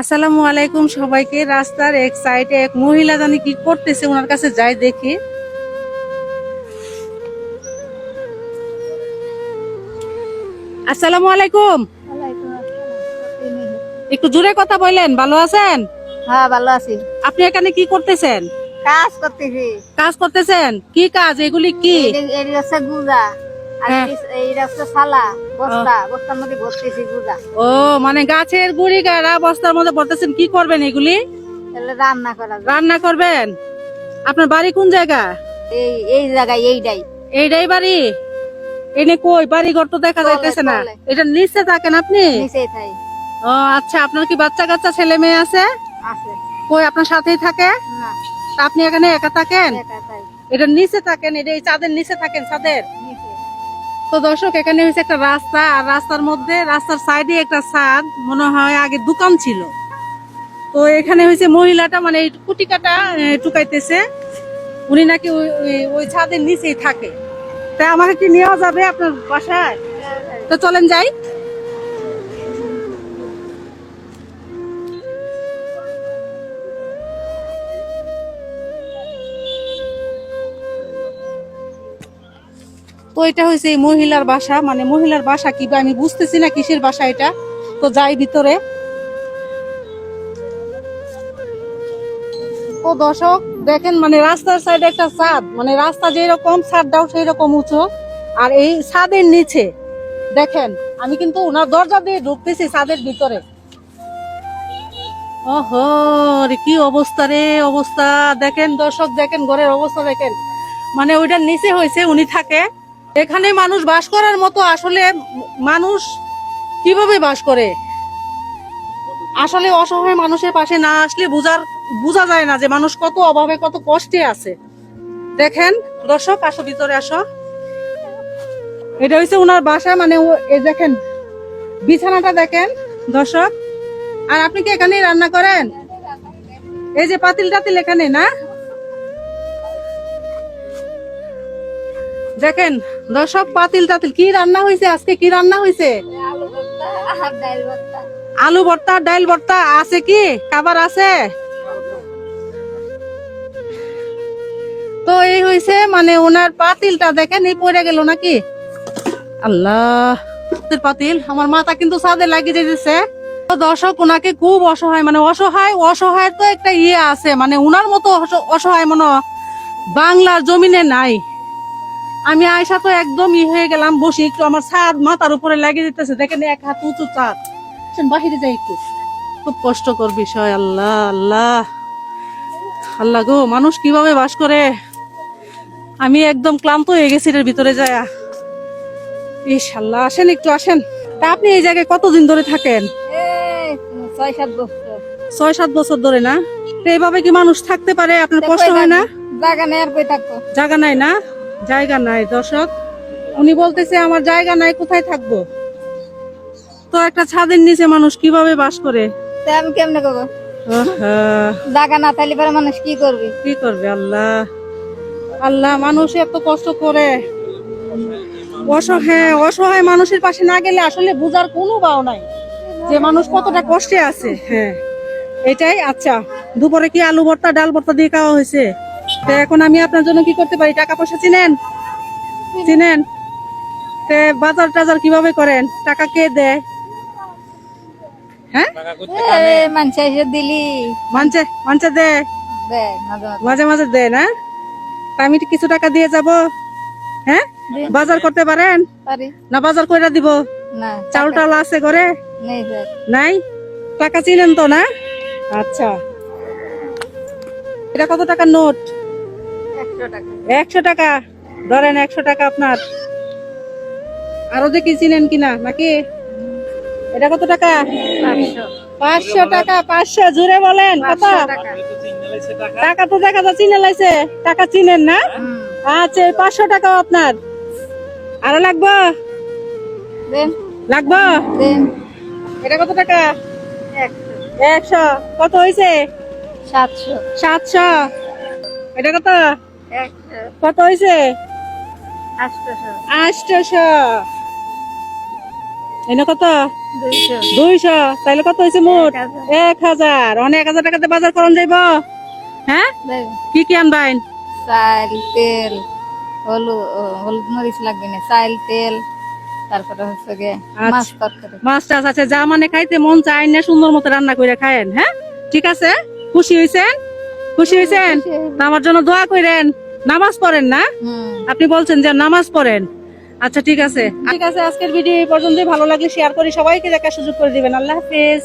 আসসালামু আলাইকুম সবাইকে। রাস্তার এক সাইডে এক মহিলা জানি কি করতেছে ওনার কাছে যাই দেখি। আসসালামু আলাইকুম। একটু জোরে কথা বললেন ভালো আছেন? হ্যাঁ ভালো আছি। আপনি এখানে কি করতেছেন? কাজ করতেছি। কাজ করতেছেন? কি কাজ? এগুলি কি? গুজা। হ্যাঁ। ও। মানে গাছের গুড়ি গাড়া বস্তার মধ্যে পড়তেছেন কি করবেন এগুলি? রান্না করা রান্না করবেন? আপনার বাড়ি কোন জায়গা? এই এই জায়গায় এইটাই এইটাই বাড়ি? এনে কই? বাড়ি ঘর তো দেখা যাইতেছে না। এটা নিচে থাকেন আপনি? ও আচ্ছা আপনার কি বাচ্চা কাচ্চা ছেলে মেয়ে আছে? কই আপনার সাথেই থাকে? আপনি এখানে একা থাকেন? এটা নিচে থাকেন এটা এই চাঁদের নিচে থাকেন চাঁদের? তো দর্শক, এখানে হয়েছে একটা রাস্তা, আর রাস্তার মধ্যে, রাস্তার সাইডে একটা ছাদ, মনে হয় আগে দোকান ছিল। তো এখানে হয়েছে মহিলাটা মানে এই কুটি কাটা টুকাইতেছে উনি নাকি ওই ছাদের নিচেই থাকে। তা আমাকে কি নেওয়া যাবে আপনার বাসায়? তো চলেন যাই। তো এটা হয়েছে এই মহিলার বাসা। মানে মহিলার বাসা কি আমি বুঝতেছি না কিসের বাসা এটা। তো যাই ভিতরে। ও দর্শক, দেখেন মানে রাস্তার সাইডে একটা ছাদ। মানে রাস্তা যেরকম, ছাদটাও সেই রকম উঁচু। আর এই ছাদের নিচে, দেখেন, আমি কিন্তু ওনার দরজা দিয়ে ঢুকতেছি ছাদের ভিতরে। ওহো, রে কি অবস্থা রে, অবস্থা। দেখেন দর্শক, দেখেন ঘরের অবস্থা দেখেন। মানে ওইটার নিচে হয়েছে উনি থাকে। এখানে মানুষ বাস করার মতো আসলে মানুষ কীভাবে বাস করে? আসলে অসহায় মানুষের পাশে না আসলে বুঝার, বোঝা যায় না যে মানুষ কত অভাবে, কত কষ্টে আছে। দেখেন, দর্শক, আসো ভিতরে আসো। এটা হচ্ছে ওনার বাসা মানে এই দেখেন, বিছানাটা দেখেন, দর্শক। আর আপনি কি এখানেই রান্না করেন? এই যে পাতিল টাতিল এখানে, না? দেখেন, দর্শক, পাতিল টাতিল, কি রান্না হয়েছে আজকে? কি রান্না হয়েছে আলু ভর্তা ডাল ভর্তা, আছে কি? খাবার আছে? তো এই হয়েছে মানে ওনার পাতিলটা দেখেন, এই পড়ে গেল নাকি? আল্লাহ, পাতিল আমার মাথা কিন্তু সাদে লাগিয়ে যেতেছে দর্শক, ওনাকে খুব অসহায় মানে অসহায় অসহায় তো একটা ইয়ে আছে মানে উনার মতো অস- অসহায় মনে বাংলার জমিনে নাই। আমি আয়সা তো একদম ই হয়ে গেলাম বসে একটু আমার ছাদ মাথার উপরে লাগিয়ে দিতেছে। দেখেন এক হাত উঁচু চল বাহিরে যাই একটু। খুব কষ্টকর বিষয় আল্লাহ আল্লাহ। আল্লাহ গো মানুষ কীভাবে বাস করে? আমি একদম ক্লান্ত হয়ে গেছি এর ভিতরে যায়। ইস আল্লাহ আসেন একটু আসেন। তা আপনি এই জায়গায় কতদিন ধরে থাকেন? ছয় সাত বছর। ছয় সাত বছর ধরে না? তো এইভাবে কি মানুষ থাকতে পারে? আপনার কষ্ট হয় না? জায়গা নেই আর কই থাকব। জায়গা নাই না? জায়গা নাই দর্শক। উনি বলতেছে আমার জায়গা নাই কোথায় থাকব? তো একটা ছাদের নিচে মানুষ কীভাবে বাস করে? আমি কেমনে করব? জায়গা না থাকলে পরে মানুষ কি করবে? কি করবে আল্লাহ? আল্লাহ মানুষ এত কষ্ট করে। অসহায় অসহায় মানুষের পাশে না গেলে আসলে বুঝার কোনো বাও নাই। যে মানুষ কতটা কষ্টে আছে হ্যাঁ। এটাই আচ্ছা দুপুরে কি আলু ভর্তা ডাল ভর্তা দিয়ে খাওয়া হয়েছে? তো এখন আমি আপনার জন্য কি করতে পারি? টাকা পয়সা চিনেন? চিনেন? তে বাজার টাজার কীভাবে করেন? টাকা কে দেয়? হ্যাঁ? এ, দিলি। মানছে? মানছে দেয় দে। মাঝে মাঝে মাঝে মাঝে দেয় না? আমি কিছু টাকা দিয়ে যাব। হ্যাঁ? বাজার করতে পারেন? না বাজার কইরা দিব? না চাউল টাউল আছে ঘরে? নাই? টাকা চিনেন তো না? আচ্ছা। এটা কত টাকার নোট? একশো টাকা। ধরেন একশো টাকা আপনার। আরও দেখি চিনেন কিনা? নাকি? এটা কত টাকা? পাঁচশো। টাকা পাঁচশো জুড়ে বলেন। কত পাঁচশো টাকা। তো দেখা যা চিনে লাইছে। টাকা চিনেন না। আচ্ছা পাঁচশো টাকা আপনার। আরও লাগবো? লাগবো? এটা কত টাকা? একশো। কত হয়েছে সাতশো। সাতশো। এটা কত? কত হয়েছে? এনে কত? দুইশো। তাইলে কত হয়েছে মোট? এক হাজার। অনেক হাজার টাকাতে বাজার করন যাইব? হ্যাঁ? কি কি আনবাইন? চাল তেল হলুদ হলুদ মরিচ লাগবে না। চাল তেল তারপরে হচ্ছে আচ্ছা। মাছ তরকারি। মাছ টাছ আছে। যা মানে খাইতে মন চায় না সুন্দর মতো রান্না করে খায়েন হ্যাঁ? ঠিক আছে? খুশি হয়েছেন খুশি হয়েছেন? আমার জন্য দোয়া করেন। নামাজ পড়েন না? আপনি বলছেন যে নামাজ পড়েন। আচ্ছা ঠিক আছে। ঠিক আছে আজকের ভিডিও এই পর্যন্তই। ভালো লাগলে শেয়ার করি সবাইকে দেখার সুযোগ করে দিবেন। আল্লাহ হাফেজ।